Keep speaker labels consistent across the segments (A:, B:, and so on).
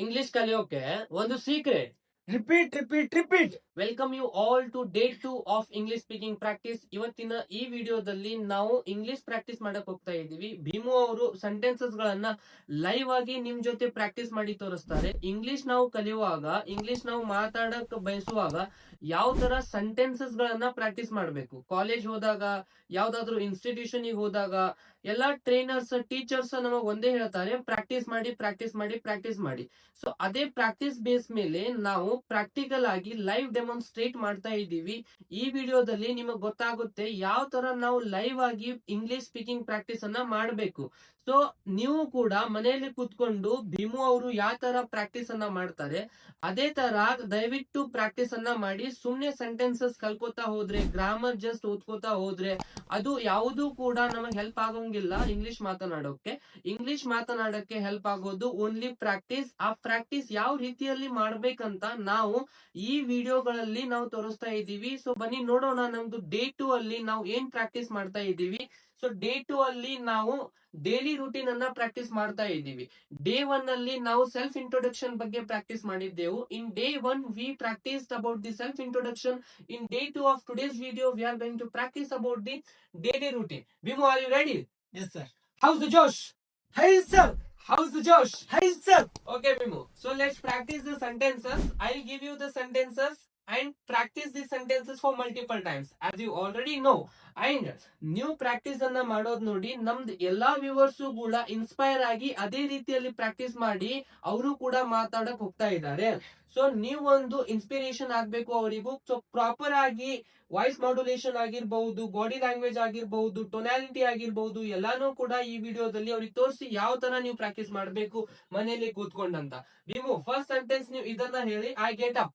A: English ಕಲಿಯೋಕೆ ಒಂದು secret
B: repeat repeat repeat
A: welcome you all to day two of English speaking practice ಇವತ್ತಿನ ಈ ವಿಡಿಯೋದಲ್ಲಿ ನಾವು ಇಂಗ್ಲಿಷ್ ಪ್ರಾಕ್ಟೀಸ್ ಮಾಡಕ್ ಹೋಗ್ತಾ ಇದ್ದೀವಿ. ಭೀಮು ಅವರು ಸೆಂಟೆನ್ಸಸ್ ಗಳನ್ನ ಲೈವ್ ಆಗಿ ನಿಮ್ ಜೊತೆ ಪ್ರಾಕ್ಟೀಸ್ ಮಾಡಿ ತೋರಿಸ್ತಾರೆ. ಇಂಗ್ಲಿಷ್ ನಾವು ಕಲಿಯುವಾಗ ಇಂಗ್ಲಿಷ್ ನಾವು ಮಾತಾಡಕ್ ಬಯಸುವಾಗ ಯಾವ ತರ ಸೆಂಟೆನ್ಸಸ್ ಗಳನ್ನ ಪ್ರಾಕ್ಟೀಸ್ ಮಾಡಬೇಕು? ಕಾಲೇಜ್ ಹೋದಾಗ, ಯಾವ್ದಾದ್ರು ಇನ್ಸ್ಟಿಟ್ಯೂಷನ್ ಹೋದಾಗ, ಎಲ್ಲಾ ಟ್ರೈನರ್ಸ್ ಟೀಚರ್ಸ್ ನಮಗ್ ಒಂದೇ ಹೇಳ್ತಾರೆ ಪ್ರಾಕ್ಟೀಸ್ ಮಾಡಿ ಪ್ರಾಕ್ಟೀಸ್ ಮಾಡಿ ಪ್ರಾಕ್ಟೀಸ್ ಮಾಡಿ. ಸೊ ಅದೇ ಪ್ರಾಕ್ಟೀಸ್ ಬೇಸ್ ಮೇಲೆ ನಾವು ಪ್ರಾಕ್ಟಿಕಲ್ ಆಗಿ ಲೈವ್ ಡೆಮಾನ್ಸ್ಟ್ರೇಟ್ ಮಾಡ್ತಾ ಇದ್ದೀವಿ. ಈ ವಿಡಿಯೋದಲ್ಲಿ ನಿಮಗೆ ಗೊತ್ತಾಗುತ್ತೆ ಯಾವ ತರ ನಾವು ಲೈವ್ ಆಗಿ ಇಂಗ್ಲಿಷ್ ಸ್ಪೀಕಿಂಗ್ ಪ್ರಾಕ್ಟೀಸ್ ಅನ್ನ ಮಾಡಬೇಕು. ಸೊ ನೀವು ಕೂಡ ಮನೆಯಲ್ಲಿ ಕೂತ್ಕೊಂಡು ಭೀಮು ಅವರು ಯಾವ ತರ ಪ್ರಾಕ್ಟೀಸ್ ಅನ್ನ ಮಾಡ್ತಾರೆ, ಅದೇ ತರ ದಯವಿಟ್ಟು ಪ್ರಾಕ್ಟೀಸ್ ಅನ್ನ ಮಾಡಿ ಸುಮ್ನೆ ಸೆಂಟೆನ್ಸಸ್ ಕಲ್ಕೋತಾ ಹೋದ್ರೆ ಗ್ರಾಮರ್ ಜಸ್ಟ್ ಓದ್ಕೋತಾ ಹೋದ್ರೆ, ಅದು ಯಾವುದು ಕೂಡ ನಮಗೆ ಹೆಲ್ಪ್ ಆಗೋಂಗಿಲ್ಲ ಇಂಗ್ಲಿಷ್ ಮಾತನಾಡೋಕೆ. ಇಂಗ್ಲಿಷ್ ಮಾತನಾಡೋಕೆ ಹೆಲ್ಪ್ ಆಗೋದು ಓನ್ಲಿ ಪ್ರಾಕ್ಟೀಸ್ ಆ ಪ್ರಾಕ್ಟೀಸ್ ಯಾವ ರೀತಿಯಲ್ಲಿ ಮಾಡ್ಬೇಕಂತ ನಾವು ಈ ವಿಡಿಯೋಗಳಲ್ಲಿ ನಾವು ತೋರಿಸ್ತಾ ಇದೀವಿ ಸೊ ಬನ್ನಿ ನೋಡೋಣ ನಮ್ದು ಡೇ ಟು ಅಲ್ಲಿ ನಾವು ಏನ್ ಪ್ರಾಕ್ಟೀಸ್ ಮಾಡ್ತಾ ಇದ್ದೀವಿ. ಸೊ ಡೇ ಟು ಅಲ್ಲಿ ನಾವು ಡೈಲಿ ರೂಟೀನ್ ಅನ್ನ ಪ್ರಾಕ್ಟೀಸ್ ಮಾಡ್ತಾ ಇದ್ದೀವಿ. ಡೇ ಒನ್ ಅಲ್ಲಿ ನಾವು ಸೆಲ್ಫ್ ಇಂಟ್ರೊಡಕ್ಷನ್ ಬಗ್ಗೆ ಪ್ರಾಕ್ಟೀಸ್ ಮಾಡಿದ್ದೆವು. In day one we practice about the self introduction in day two of today's video we are going to practice about the daily routine ವಿಮೋ are you ready
B: yes sir
A: how's the Josh
B: high sir
A: how's the Josh
B: high sir
A: Okay, Bimu. So let's practice the sentences. I'll give you the sentences. And practice these sentences for multiple times. As you already know. And ನೀವು practice ಅನ್ನ ಮಾಡೋದ್ ನೋಡಿ, ನಮ್ದು ಎಲ್ಲಾ viewers ಕೂಡ inspire ಆಗಿ ಅದೇ ರೀತಿಯಲ್ಲಿ ಪ್ರಾಕ್ಟೀಸ್ ಮಾಡಿ ಅವರು ಕೂಡ ಮಾತಾಡಕ್ ಹೋಗ್ತಾ ಇದ್ದಾರೆ ಸೊ ನೀವು ಒಂದು ಇನ್ಸ್ಪಿರೇಷನ್ ಆಗ್ಬೇಕು ಅವರಿಗೂ ಸೊ ಪ್ರಾಪರ್ ಆಗಿ ವಾಯ್ಸ್ ಮಾಡ್ಯುಲೇಷನ್ ಆಗಿರ್ಬಹುದು ಬಾಡಿ ಲ್ಯಾಂಗ್ವೇಜ್ ಆಗಿರ್ಬಹುದು ಟೊನಾಲಿಟಿ ಆಗಿರ್ಬಹುದು, ಎಲ್ಲಾನು ಕೂಡ ಈ ವಿಡಿಯೋದಲ್ಲಿ ಅವ್ರಿಗೆ ತೋರಿಸಿ ಯಾವ ತರ ನೀವು ಪ್ರಾಕ್ಟೀಸ್ ಮಾಡ್ಬೇಕು ಮನೆಯಲ್ಲಿ ಕೂತ್ಕೊಂಡಂತ ನೀವು ಫಸ್ಟ್ ಸೆಂಟೆನ್ಸ್ ನೀವು ಇದನ್ನ ಹೇಳಿ ಐ ಗೆಟ್ ಅಪ್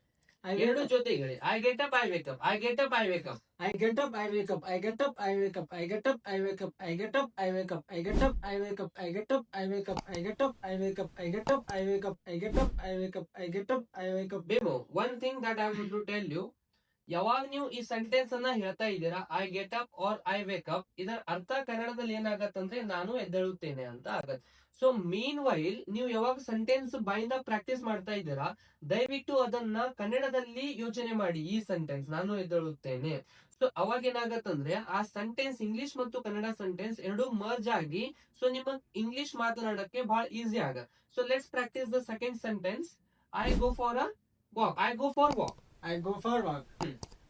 A: ಐ ಎರಡು ಜೊತೆಗಳಿ I get up wake up
B: I get up I wake up I get up I wake up I get up I wake up I get up I wake up I get I wake up I get up I wake up I wake up I get I wake up I up I wake up I get I wake up I get I wake up
A: ಬೇಮೋ one thing that I would to you ಯಾವಾಗ ನೀವು ಈ sentence ಅನ್ನ ಹೇಳ್ತಾ ಇದ್ದೀರಾ I get up or I wake up ಇದರ ಅರ್ಥ ಕನ್ನಡದಲ್ಲಿ ಏನಾಗತ್ತಂದ್ರೆ ನಾನು ಎದ್ದೇಳುತ್ತೇನೆ ಅಂತ ಆಗತ್ತೆ ಸೊ ಮೀನ್ ವೈಲ್ ನೀವು ಯಾವಾಗ ಸೆಂಟೆನ್ಸ್ ಬಾಯಿಂದ ಪ್ರಾಕ್ಟೀಸ್ ಮಾಡ್ತಾ ಇದ್ದೀರಾ ದಯವಿಟ್ಟು ಅದನ್ನ ಕನ್ನಡದಲ್ಲಿ ಯೋಚನೆ ಮಾಡಿ ಈ ಸೆಂಟೆನ್ಸ್ ನಾನು ಎದ್ದೇಳುತ್ತೇನೆ. ಸೊ ಅವಾಗ ಏನಾಗತ್ತಂದ್ರೆ ಆ ಸೆಂಟೆನ್ಸ್ ಇಂಗ್ಲಿಷ್ ಮತ್ತು ಕನ್ನಡ ಸೆಂಟೆನ್ಸ್ ಎರಡು ಮರ್ಜ್ ಆಗಿ ಸೊ ನಿಮ್ಮ ಇಂಗ್ಲಿಷ್ ಮಾತನಾಡಕ್ಕೆ ಬಹಳ ಈಸಿ ಆಗ. So let's practice the second sentence
B: I go for a walk I go for walk I go for walk.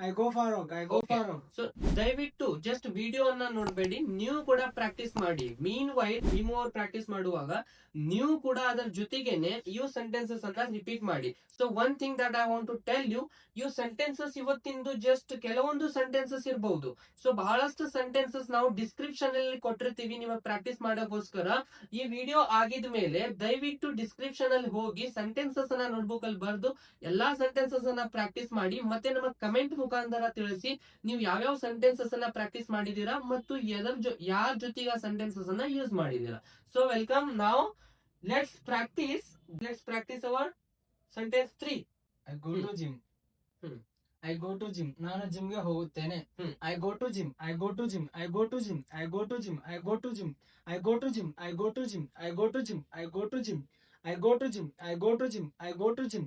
B: I go for I I go
A: Okay.
B: for walk.
A: So ದಯವಿಟ್ಟು just video ಅನ್ನ ನೋಡಬೇಡಿ. ನೀವು ಕೂಡ practice ಮಾಡಿ. ಮೀನ್ while Bhimu ಅವ್ರು practice ಮಾಡುವಾಗ ನೀವು ಕೂಡ ಅದರ ಜೊತೆಗೇನೆ ಯು ಸೆಂಟೆನ್ಸಸ್ ಅನ್ನ ರಿಪೀಟ್ ಮಾಡಿ. So one thing that I want to tell you you sentences ಇವತ್ತಿಂದು just ಕೆಲವೊಂದು ಸೆಂಟೆನ್ಸಸ್ ಇರಬಹುದು ಸೊ ಬಹಳಷ್ಟು ಸೆಂಟೆನ್ಸಸ್ ನಾವು ಡಿಸ್ಕ್ರಿಪ್ಷನ್ ಅಲ್ಲಿ ಕೊಟ್ಟಿರ್ತೀವಿ ನಿಮಗೆ ಪ್ರಾಕ್ಟೀಸ್ ಮಾಡೋಕ್ಕೋಸ್ಕರ. ಈ ವಿಡಿಯೋ ಆಗಿದ ಮೇಲೆ ದಯವಿಟ್ಟು ಡಿಸ್ಕ್ರಿಪ್ಷನ್ ಅಲ್ಲಿ ಹೋಗಿ ಸೆಂಟೆನ್ಸಸ್ ಅನ್ನ ನೋಟ್ಬುಕ್ ಅಲ್ಲಿ ಬರೆದು ಎಲ್ಲಾ ಸೆಂಟೆನ್ಸಸ್ ಅನ್ನ ಪ್ರಾಕ್ಟೀಸ್ ಮಾಡಿ ಮತ್ತೆ ನಮ್ಮ ಕಮೆಂಟ್ ಮುಖಾಂತರ ತಿಳಿಸಿ ನೀವು ಯಾವ್ಯಾವ ಸೆಂಟೆನ್ಸಸ್ ಅನ್ನ ಪ್ರಾಕ್ಟೀಸ್ ಮಾಡಿದೀರ ಮತ್ತು ಎದರ್ ಜೊ ಯಾರ ಜೊತೆಗೆ ಆ ಸೆಂಟೆನ್ಸಸ್ ಅನ್ನ ಯೂಸ್ ಮಾಡಿದೀರಾ ಸೊ ವೆಲ್ಕಮ್ ನಾವು let's practice let's practice our sentence three
B: I go to gym I go to gym ನಾನು ಜಿಮ್ಗೆ ಹೋಗುತ್ತೇನೆ I go to gym I go to gym I go to gym I go to gym I go to gym I go to gym I go to gym I go to gym I go to gym I go to gym I go to gym I go to gym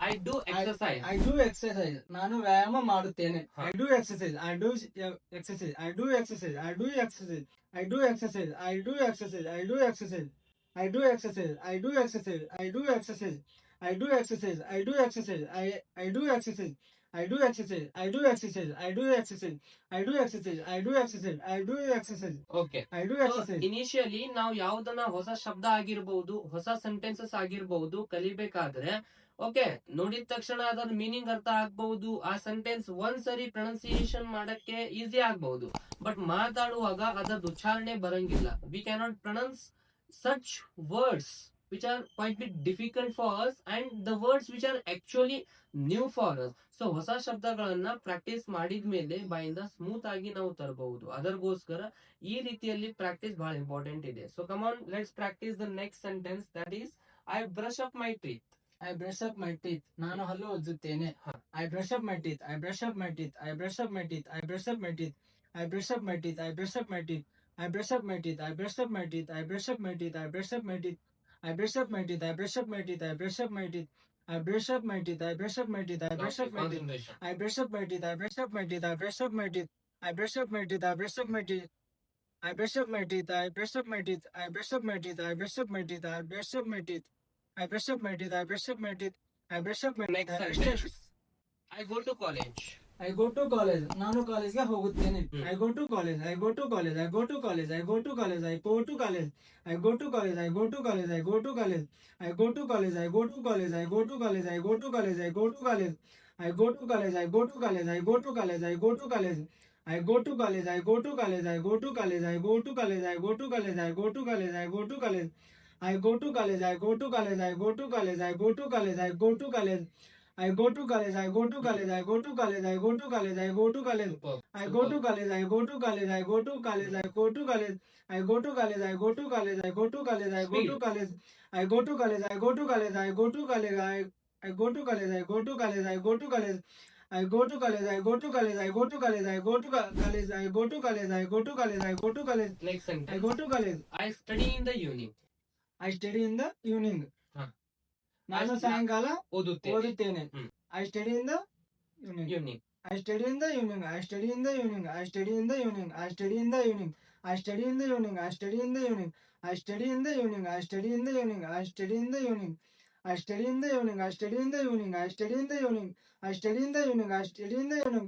B: I
A: do exercise. I do exercise.
B: ನಾನು ವ್ಯಾಯಾಮ ಮಾಡುತ್ತೇನೆ.
A: I
B: I do I do do exercise. I do exercise. I do exercise. I do exercise. I do exercise. I do exercise. I do exercise. I do exercise. I do exercise. I do exercise. I do exercise. I do exercise. I do exercise. I do exercise. I do exercise. I do exercise. I do exercise. I do exercise.
A: Okay.
B: I do exercise.
A: Initially ನಾವು ಯಾವ್ದನ್ನ ಹೊಸ ಶಬ್ದ ಆಗಿರ್ಬಹುದು ಹೊಸ sentences ಆಗಿರ್ಬಹುದು ಕಲಿಬೇಕಾದ್ರೆ okay ನೋಡಿದ ತಕ್ಷಣ ಅದರ ಮೀನಿಂಗ್ ಅರ್ಥ ಆಗ್ಬಹುದು. ಆ ಸೆಂಟೆನ್ಸ್ ಒಂದ್ ಸರಿ ಪ್ರೊನೌನ್ಸಿಯೇಷನ್ ಮಾಡಕ್ಕೆ ಈಸಿ ಆಗ್ಬಹುದು. ಬಟ್ ಮಾತಾಡುವಾಗ ಅದರ ಉಚ್ಚಾರಣೆ ಬರಂಗಿಲ್ಲ. We cannot pronounce such words which are quite bit difficult for us and the words which are actually new for us so ಹೊಸ ಶಬ್ದಗಳನ್ನ ಪ್ರಾಕ್ಟೀಸ್ ಮಾಡಿದ ಮೇಲೆ ಬಾಯಿಂದ ಸ್ಮೂತ್ ಆಗಿ ನಾವು ತರಬಹುದು. ಅದರ್ಗೋಸ್ಕರ ಈ ರೀತಿಯಲ್ಲಿ ಪ್ರಾಕ್ಟೀಸ್ ಬಹಳ ಇಂಪಾರ್ಟೆಂಟ್ ಇದೆ. So come on let's practice the next sentence that is I brush up my teeth
B: I brush up my teeth. ನಾನು ಹಲ್ಲು ಉಜ್ಜುತ್ತೇನೆ.
A: ಹಾ.
B: I brush up my teeth. I brush up my teeth. I brush up my teeth. I brush up my teeth. I brush up my teeth. I brush up my teeth. I brush up my teeth. I brush up my teeth. I brush up my teeth. I brush up my teeth. I brush up my teeth. I brush up my teeth. I brush up my teeth. I brush up my teeth. I brush up my teeth. I brush up my teeth. I brush up my teeth. I brush up my teeth. I brush up my teeth. I brush up my teeth. I brush up my teeth. I brush up my teeth. I brush up my teeth. I brush up my teeth. I brush up my teeth. I brush up my teeth. I brush up my teeth. I brush up my teeth. I brush up my
A: next
B: I brush
A: sentence
B: up-
A: I go to college
B: I go to college. ನಾನು ಕಾಲೇಜ್ಗೆ ಹೋಗುತ್ತೇನೆ.
A: ಹ್ಮ್.
B: I go to college. I go to college. I go to college. I go to college. I go to college. I go to college. I go to college. I go to college. I go to college. I go to college. I go to college. I go to college. I go to college. I go to college. I go to college. I go to college. I go to college. I go to college. I go to college. I go to college. I go to college. I go to college. I go to college. I go to college. I go to college, I go to college, I go to college, I go to college, I go to college. I go to college, I go to college, I go to college, I go to college, I go to college. I go to college, I go to college, I go to college, I go to college. I go to college, I go to college, I go to college, I go to college. I go to college, I go to college, I go to college, I I go to college, I go to college, I go to college. I go to college, I go to college, I go to college, I go to college, I go to college, I go to college, I go to college.
A: Next
B: sentence.
A: I
B: go to college. I study in the uni.
A: ಹಾ.
B: ನಾನು
A: I-
B: ಸಾಯಂಕಾಲ
A: ಓದುತ್ತೇನೆ
B: ಓದುತ್ತೇನೆ.
A: ಹ್ಮ್.
B: I study in the evening.
A: Evening
B: I study in the evening. I study in the evening. I study in the evening. I study in the evening. I study in the evening. I study in the evening. I study in the evening. I study in the evening. I study in the evening. I study in the evening. I study in the evening. I study in the evening. I study in the evening. I study in the evening.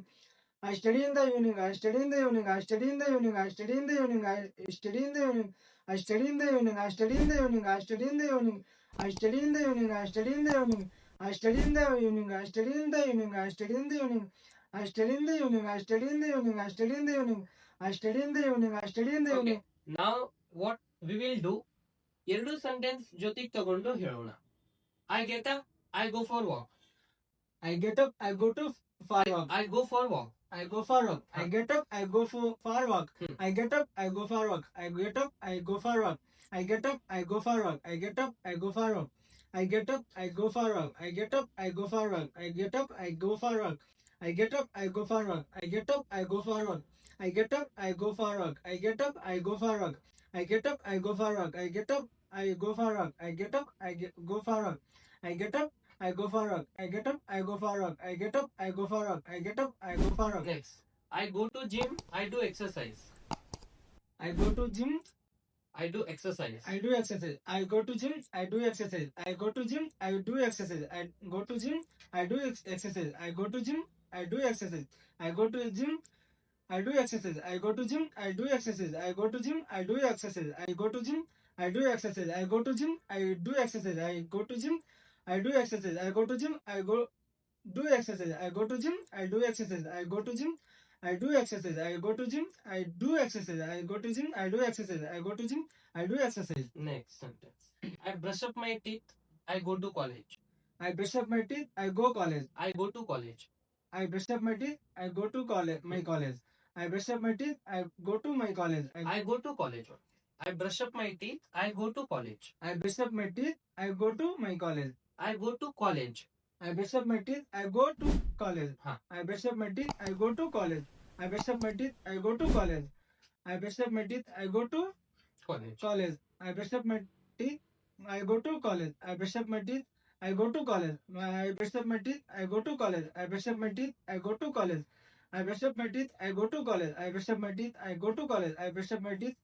B: I study in the evening. I study in the evening. I study in the evening. I study in the evening. I study in the evening. I study in the evening. I study in the evening. I study in the evening. I study in the evening. I study in the evening. I study in the evening. I study in the evening. I study in the evening. I study in the evening. I study in the evening. I study in the evening. I study in the evening. I study in the evening.
A: Now what we will do? ಎರಡು sentence ಜೊತೆಗೆ ತಗೊಂಡು ಹೇಳೋಣ I get up I go for walk
B: I get up. I go to far walk.
A: I go for walk
B: I go for walk. I get up. I go for far walk.
A: Hmm.
B: I get up. I go for walk. I get up. I go for walk. I get up. I go for walk. I get up. I go for walk. I get up. I go for walk. I get up. I go for walk. I get up. I go for walk. I get up. I go for walk. I get up. I go for walk. I get up. I go for walk. I get up. I go for walk. I get up. I go for walk. I get up. I go for walk. I get up. I go for walk. I get up. I go for a walk. I get up. I go for a walk. I get up. I go for a walk. I get up. I go for a walk.
A: Next. I go to gym. I do exercise.
B: I go to gym.
A: I do exercise.
B: I do exercise. I go to gym. I do exercise. I go to gym. I do exercise. I go to gym. I do exercise. I go to gym. I do exercise. I go to gym. I do exercise. I go to gym. I do exercise. I go to gym. I do exercise. I go to gym. I do exercise. I go to gym. I do exercise. I go to gym. I do exercise. I go to gym. I go do exercise. I go to gym. I do exercise. I go to gym. I do exercise. I go to gym. I do exercise. I go to gym. I do exercise. I go to gym. I do exercise.
A: Next sentence. I brush up my teeth. I go to college.
B: I brush up my teeth. I go college.
A: I go to college.
B: I brush up my teeth. I go to college. My college. I brush up my teeth. I go to my college. I
A: go to college. I brush up my teeth. I go to college.
B: I brush up my teeth. I go to my college.
A: I go to college.
B: I brush up my teeth. I go to college.
A: Huh.
B: I brush up my teeth. I go to college. I brush up my teeth. I go to college. I brush up my teeth. I go to college. college. I brush up my teeth. I go to college. I brush up my teeth. I go to college. I brush up my teeth. I go to college. I brush up my teeth. I go to college. I brush up my teeth. I go to college. I brush up my teeth. I go to college. I brush up my teeth.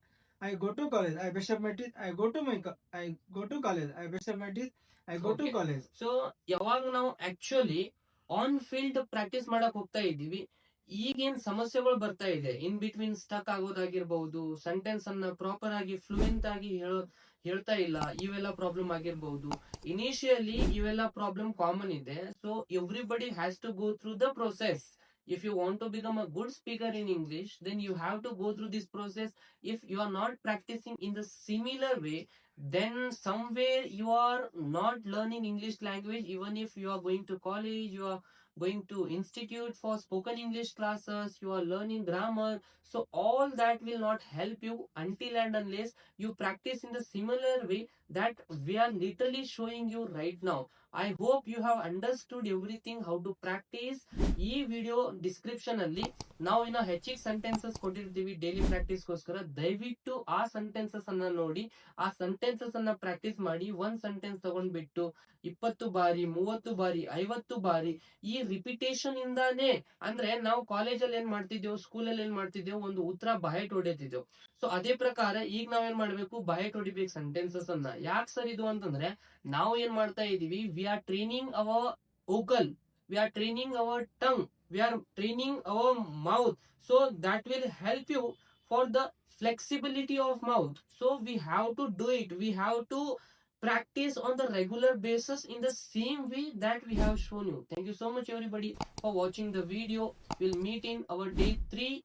B: I go to college. I brush up my teeth. I go to my co- I go to college. I brush up my teeth. I go to
A: Okay.
B: college.
A: So ಯಾವಾಗ ನಾವು actually on field practice ಮಾಡಕ್ ಹೋಗ್ತಾ ಇದ್ದೀವಿ ಈಗೇನ್ ಸಮಸ್ಯೆಗಳು ಬರ್ತಾ ಇದೆ in between stuck ಆಗೋದಾಗಿರ್ಬಹುದು ಸೆಂಟೆನ್ಸ್ ಅನ್ನ ಪ್ರಾಪರ್ ಆಗಿ ಫ್ಲೂಯೆಂಟ್ ಆಗಿ ಹೇಳೋ ಹೇಳ್ತಾ ಇಲ್ಲ ಇವೆಲ್ಲ ಪ್ರಾಬ್ಲಮ್ ಆಗಿರ್ಬಹುದು ಇನಿಷಿಯಲಿ ಇವೆಲ್ಲ ಪ್ರಾಬ್ಲಮ್ ಕಾಮನ್ ಇದೆ so everybody has to go through the process if you want to become a good speaker in english then you have to go through this process. If you are not practicing in the similar way then somewhere you are not learning english language. Even if you are going to college you are going to institute for spoken english classes you are learning grammar so all that will not help you until and unless you practice in the similar way that we are literally showing you right now i hope you have understood everything how to practice ಈ video description ಅಲ್ಲಿ ನಾವು ಇನ್ನ ಹೆಚ್ಚಿಗೆ sentences ಕೊಟ್ಟಿರ್ತೀವಿ daily ಪ್ರಾಕ್ಟೀಸ್ಗೋಸ್ಕರ ದಯವಿಟ್ಟು ಆ sentences ಅನ್ನ ನೋಡಿ, ಆ ಸೆಂಟೆನ್ಸಸ್ ಅನ್ನ ಪ್ರಾಕ್ಟೀಸ್ ಮಾಡಿ, ಒಂದ್ ಸೆಂಟೆನ್ಸ್ ತಗೊಂಡ್ಬಿಟ್ಟು ಇಪ್ಪತ್ತು ಬಾರಿ, ಮೂವತ್ತು ಬಾರಿ, ಐವತ್ತು ಬಾರಿ ಈ ರಿಪಿಟೇಷನ್ ಇಂದಾನೇ ಅಂದ್ರೆ ನಾವು ಕಾಲೇಜಲ್ಲಿ ಏನ್ ಮಾಡ್ತಿದ್ದೇವೆ ಸ್ಕೂಲಲ್ಲಿ ಏನ್ ಮಾಡ್ತಿದ್ದೇವೆ, ಒಂದು ಉತ್ತರ ಬಾಯಟ್ ಹೊಡೆತಿದ್ದೇವೆ ಸೊ ಅದೇ ಪ್ರಕಾರ ಈಗ ನಾವೇನ್ ಮಾಡ್ಬೇಕು ಬಾಯಟ್ ಹೊಡಿಬೇಕು ಸೆಂಟೆನ್ಸಸ್ ಅನ್ನ. ಯಾಕೆ ಸರ್ ಇದು ಅಂತಂದ್ರೆ, ನಾವು ಏನ್ ಮಾಡ್ತಾ ಇದೀವಿ we are training our vocal we are training our tongue. We are training our mouth so that will help you for the flexibility of mouth so we have to do it we have to practice on the regular basis in the same way that we have shown you thank you so much everybody for watching the video we'll meet in our day 3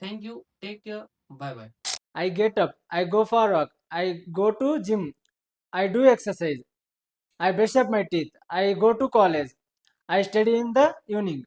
A: thank you take care bye bye
B: I get up. I go for a walk. I go to gym. I do exercise. I brush up my teeth. I go to college. I study in the evening.